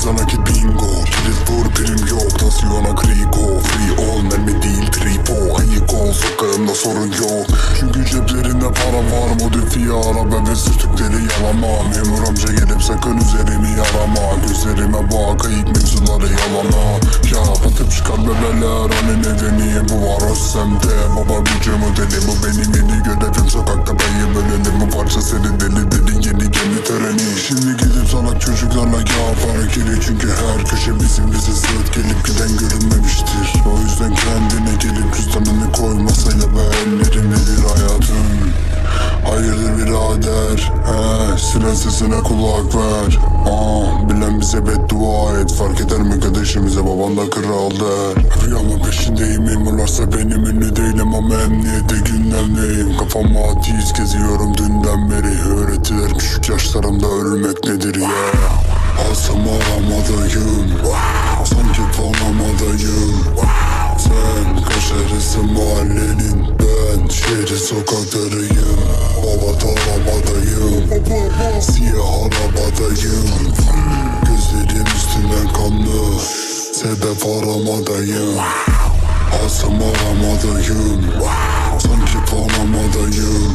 kıza nakit bingo. Kilit vur prim yok tansiyona kriko Free all mermi değil tripo Ayık ol sokağımda sorun yok. Çünkü ceplerinde para var Modifiye araba ve sürtükleri yalama Memur amca gelip sakın üzerimi yarama. Gözlerime bak ayık mevzuları yalama. Ya batıp çıkar bebeler Hani nedeni bu var o semte. Baba gücü modeli bu benim yeni görevim Sokakta bayı bölelim bu para geliyor Çünkü her köşe bizim bize sırt gelip giden görünmemiştir. O yüzden kendine gelip cüzdanını koy masaya ve ellerinde bir hayatın Hayırdır birader? He siren sesine kulak ver. Aa, Bilen bize beddua et. Fark eder mi kardeşimize? Baban da kral der Rüyamın peşindeyim. Memurlarsa benim ünlü değilim Ama emniyette gündemdeyim Kafama atiz geziyorum dünden beri. Öğretiler yaşlarımda ölmek nedir ya Asım aramadayım. Sanki panamadayım Sen kaşarısın mahallenin Ben şehri sokaklarıyım. Baba taramadayım. Siyah arabadayım. Gözlerim üstünden kanlı Sebep aramadayım. Asım aramadayım. Sanki panamadayım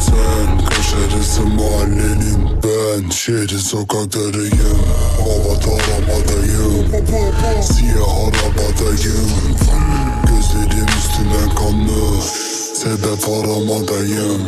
Sen kaşarısın mahallenin Ben şehri sokaklarıyım. Baba taramadayım Siyah arabadayım Gözlerim üstünden kanlı Sebep aramadayım